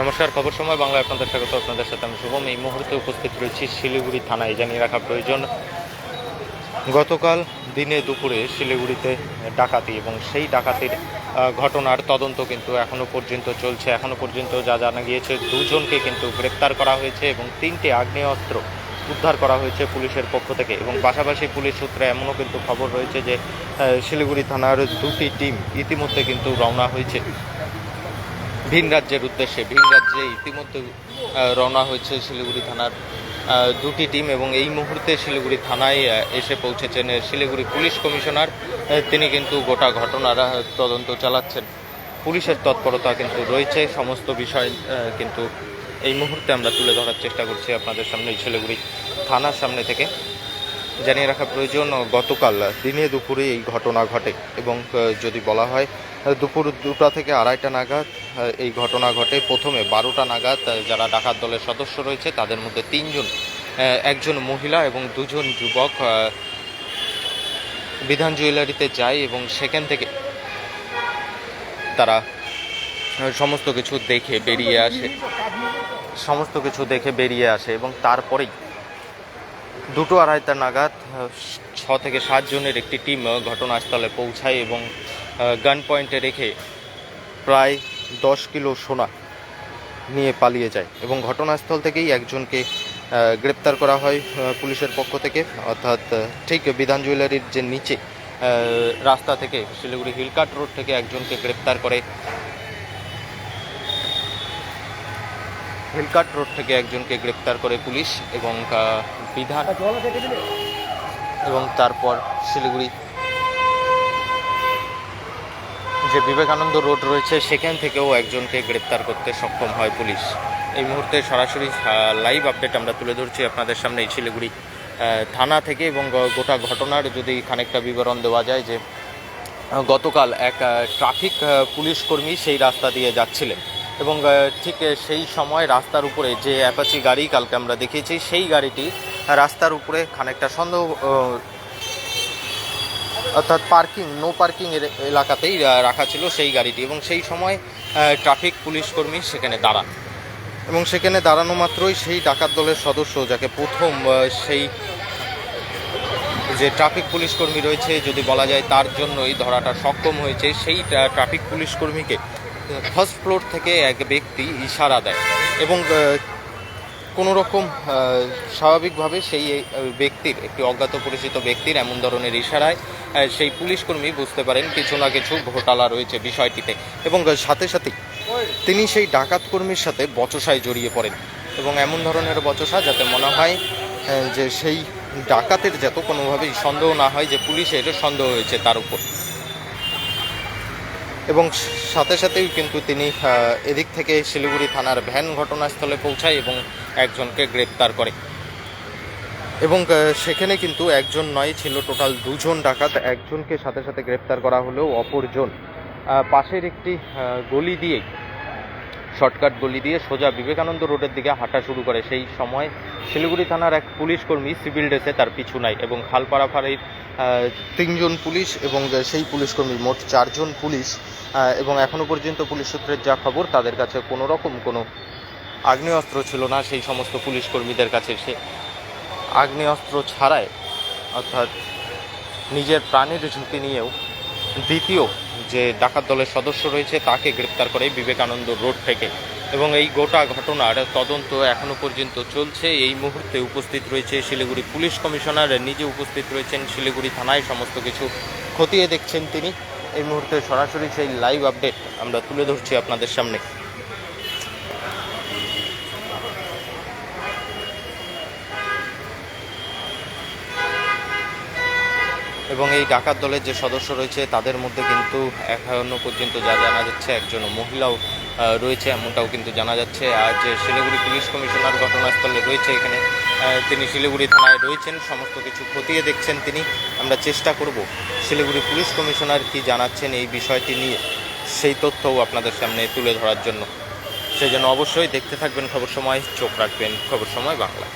নমস্কার, খবর সময় বাংলা আপনাদের স্বাগত। আপনাদের সাথে আমি শুভম। এই মুহূর্তে উপস্থিত রয়েছি শিলিগুড়ি থানায় জানিয়ে রাখা প্রয়োজন। গতকাল দিনে দুপুরে শিলিগুড়িতে ডাকাতি এবং সেই ডাকাতির ঘটনার তদন্ত কিন্তু এখনও পর্যন্ত চলছে। এখনও পর্যন্ত যা জানা গিয়েছে, দুজনকে কিন্তু গ্রেপ্তার করা হয়েছে এবং তিনটে আগ্নেয়াস্ত্র উদ্ধার করা হয়েছে পুলিশের পক্ষ থেকে এবং পাশাপাশি পুলিশ সূত্রে এমনও কিন্তু খবর রয়েছে যে শিলিগুড়ি থানার দুটি টিম ইতিমধ্যে কিন্তু রওনা হয়েছে। ভিন রাজ্যের উদ্দেশ্যে, ভিন রাজ্যে ইতিমধ্যে রওনা হয়েছে শিলিগুড়ি থানার দুটি টিম এবং এই মুহূর্তে শিলিগুড়ি থানায় এসে পৌঁছেছেন শিলিগুড়ি পুলিশ কমিশনার তিনি কিন্তু গোটা ঘটনার তদন্ত চালাচ্ছেন। পুলিশের তৎপরতা কিন্তু রয়েছে, সমস্ত বিষয় কিন্তু এই মুহূর্তে আমরা তুলে ধরার চেষ্টা করছি আপনাদের সামনে শিলিগুড়ি থানার সামনে থেকে। জানিয়ে রাখা প্রয়োজন গতকাল দিনে দুপুরে এই ঘটনা ঘটে এবং যদি বলা হয়, দুপুর দুটা থেকে আড়াইটা নাগাদ এই ঘটনা ঘটে। প্রথমে বারোটা নাগাদ যারা ডাকাত দলের সদস্য রয়েছে, তাদের মধ্যে তিনজন একজন মহিলা এবং দুজন যুবক বিধান জুয়েলারিতে যায় এবং সেখান থেকে তারা সমস্ত কিছু দেখে বেরিয়ে আসে। সমস্ত কিছু দেখে বেরিয়ে আসে এবং তারপরেই দুটো আড়াইটা নাগাদ ছ থেকে সাত জনের একটি টিম ঘটনাস্থলে পৌঁছায় এবং গান পয়েন্টে রেখে প্রায় দশ কিলো সোনা নিয়ে পালিয়ে যায় এবং ঘটনাস্থল থেকেই একজনকে গ্রেপ্তার করা হয় পুলিশের পক্ষ থেকে। অর্থাৎ ঠিক বিধান জুয়েলারির যে নিচে রাস্তা থেকে শিলিগুড়ি হিলকাট রোড থেকে একজনকে গ্রেপ্তার করে হিলকাট রোড থেকে একজনকে গ্রেপ্তার করে পুলিশ এবং বিধান এবং তারপর শিলিগুড়ি। যে বিবেকানন্দ রোড রয়েছে, সেখান থেকেও একজনকে গ্রেপ্তার করতে সক্ষম হয় পুলিশ। এই মুহূর্তে সরাসরি লাইভ আপডেট আমরা তুলে ধরছি আপনাদের সামনে এই শিলিগুড়ি থানা থেকে এবং গোটা ঘটনার যদি খানিকটা বিবরণ দেওয়া যায় যে গতকাল এক ট্রাফিক পুলিশ কর্মী সেই রাস্তা দিয়ে যাচ্ছিলেন। এবং ঠিক সেই সময় রাস্তার উপরে যে অ্যাপাচি গাড়ি কালকে আমরা দেখিয়েছি, সেই গাড়িটি রাস্তার উপরে খানিকটা সন্দেহ অর্থাৎ পার্কিং, নো পার্কিং এলাকাতেই রাখা ছিল সেই গাড়িটি এবং সেই সময় ট্রাফিক পুলিশ কর্মী সেখানে দাঁড়ান। এবং সেখানে দাঁড়ানো মাত্রই সেই ডাকাত দলের সদস্য যাকে প্রথম সেই যে ট্রাফিক পুলিশ কর্মী রয়েছে, যদি বলা যায় তার জন্যই ধরাটা সক্ষম হয়েছে, সেই ট্রাফিক পুলিশ কর্মীকে ফার্স্ট ফ্লোর থেকে এক ব্যক্তি ইশারা দেয় এবং কোনো রকম স্বাভাবিকভাবে সেই ব্যক্তির, একটি অজ্ঞাত পরিচিত ব্যক্তির এমন ধরনের ইশারায় সেই পুলিশ কর্মী বুঝতে পারেন কিছু না কিছু ঘোটালা রয়েছে বিষয়টিতে এবং সাথে সাথে তিনি সেই ডাকাত কর্মীর সাথে বচসায় জড়িয়ে পড়েন এবং এমন ধরনের বচসা যাতে মনে হয় যে সেই ডাকাতের যাতে কোনোভাবেই সন্দেহ না হয়, যে পুলিশের সন্দেহ হয়েছে তার উপর। এবং সাথে সাথেই কিন্তু তিনি এদিক থেকে শিলিগুড়ি থানার ভ্যান ঘটনাস্থলে পৌঁছায় এবং একজনকে গ্রেপ্তার করে। এবং সেখানে কিন্তু একজন নয়, ছিল টোটাল দুজন ডাকাত। একজনকে সাথে সাথে গ্রেপ্তার করা হলেও অপরজন। পাশের একটি গলি দিয়ে শর্টকাট গলি দিয়ে সোজা বিবেকানন্দ রোডের দিকে হাঁটা শুরু করে। সেই সময় শিলিগুড়ি থানার এক পুলিশ কর্মী সিভিল ড্রেসে তার পিছু নাই এবং খালপাড়া ফাঁড়ির তিনজন পুলিশ এবং সেই পুলিশ কর্মী মোট চারজন পুলিশ এবং এখনও পর্যন্ত পুলিশ সূত্রের যা খবর, তাদের কাছে কোনো রকম কোনো আগ্নেয়াস্ত্র ছিল না। সেই সমস্ত পুলিশ কর্মীদের কাছে সে আগ্নেয়াস্ত্র ছাড়াই, অর্থাৎ নিজের প্রাণের ঝুঁকি নিয়েও দ্বিতীয় যে ডাকাত দলের সদস্য রয়েছে, তাকে গ্রেপ্তার করে বিবেকানন্দ রোড থেকে। এবং এই গোটা ঘটনার তদন্ত এখনও পর্যন্ত চলছে। এই মুহূর্তে উপস্থিত রয়েছে শিলিগুড়ি পুলিশ কমিশনার, নিজে উপস্থিত রয়েছেন শিলিগুড়ি থানায় সমস্ত কিছু খতিয়ে দেখছেন তিনি। এই মুহূর্তে সরাসরি সেই লাইভ আপডেট আমরা তুলে ধরছি আপনাদের সামনে। এবং এই ডাকাত দলের যে সদস্য রয়েছে, তাদের মধ্যে কিন্তু এখনও পর্যন্ত যা জানা যাচ্ছে, একজন মহিলাও রয়েছে, এমনটাও কিন্তু জানা যাচ্ছে। আর যে শিলিগুড়ি পুলিশ কমিশনার ঘটনাস্থলে রয়েছে এখানে। তিনি শিলিগুড়ি থানায় রয়েছেন। সমস্ত কিছু খতিয়ে দেখছেন তিনি। আমরা চেষ্টা করব শিলিগুড়ি পুলিশ কমিশনার কি জানাচ্ছেন এই বিষয়টি নিয়ে। সেই তথ্যও আপনাদের সামনে তুলে ধরার জন্য। সেই জন্য অবশ্যই দেখতে থাকবেন খবর সময়, চোখ রাখবেন খবর সময় বাংলা।